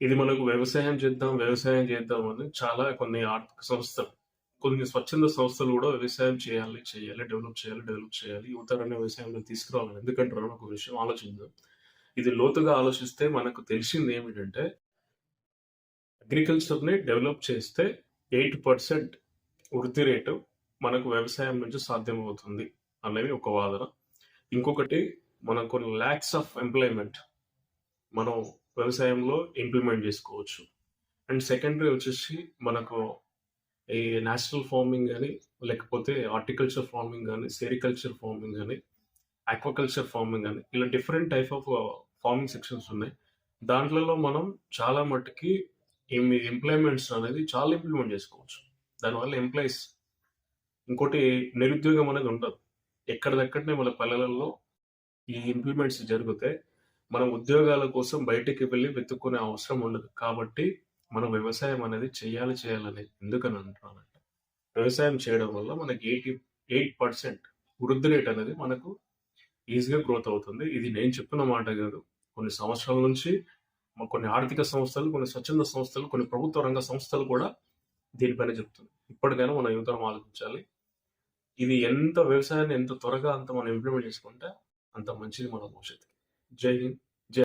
ఇది మనకు వ్యవసాయం చేద్దాం, వ్యవసాయం చేద్దాం అని చాలా కొన్ని ఆర్థిక సంస్థలు, కొన్ని స్వచ్ఛంద సంస్థలు కూడా వ్యవసాయం చేయాలి, చేయాలి, డెవలప్ చేయాలి, డెవలప్ చేయాలి. యువతరాన్ని వ్యవసాయంలో తీసుకురావాలి ఎందుకంటారా ఒక విషయం ఆలోచిద్దాం. ఇది లోతుగా ఆలోచిస్తే మనకు తెలిసింది ఏమిటంటే అగ్రికల్చర్‌ని డెవలప్ చేస్తే ఎయిట్ పర్సెంట్ వృద్ధి రేటు మనకు వ్యవసాయం నుంచి సాధ్యమవుతుంది అనేది ఒక వాదన. ఇంకొకటి మనం కొన్ని ఆఫ్ ఎంప్లాయ్‌మెంట్ మనం వ్యవసాయంలో ఇంప్లిమెంట్ చేసుకోవచ్చు అండ్ సెకండరీ వచ్చేసి మనకు ఈ నేచురల్ ఫార్మింగ్ కానీ లేకపోతే హార్టికల్చర్ ఫార్మింగ్ కానీ సెరికల్చర్ ఫార్మింగ్ కానీ ఆక్వాకల్చర్ ఫార్మింగ్ కానీ ఇలా different type of farming sections ఉన్నాయి. దాంట్లలో మనం చాలా మట్టుకి ఎంప్లాయ్‌మెంట్స్ అనేది చాలా ఇంప్లిమెంట్ చేసుకోవచ్చు దానివల్ల ఎంప్లాయీస్ ఇంకోటి నిరుద్యోగం అనేది ఉండదు. ఎక్కడిదక్కడనే మన పల్లెలలో ఈ ఇంప్లిమెంట్స్ జరిగితే మనం ఉద్యోగాల కోసం బయటికి వెళ్ళి వెతుక్కునే అవసరం ఉండదు. కాబట్టి మనం వ్యవసాయం అనేది చేయాలి, చేయాలని ఎందుకని అంటున్నానంటే వ్యవసాయం చేయడం వల్ల మనకి 80 8% వృద్ధి రేట్ అనేది మనకు ఈజీగా గ్రోత్ అవుతుంది. ఇది నేను చెప్తున్న మాట కాదు కొన్ని సంవత్సరాల నుంచి కొన్ని ఆర్థిక సంస్థలు, కొన్ని స్వచ్ఛంద సంస్థలు, కొన్ని ప్రభుత్వ రంగ సంస్థలు కూడా దీనిపైన చెప్తుంది ఇప్పటికైనా మన యువతరం ఆలోచించాలి. ఇది ఎంత వ్యవసాయాన్ని ఎంత త్వరగా అంత మనం ఇంప్లిమెంట్ చేసుకుంటే అంత మంచిది మన భవిష్యత్తు Ceyhun.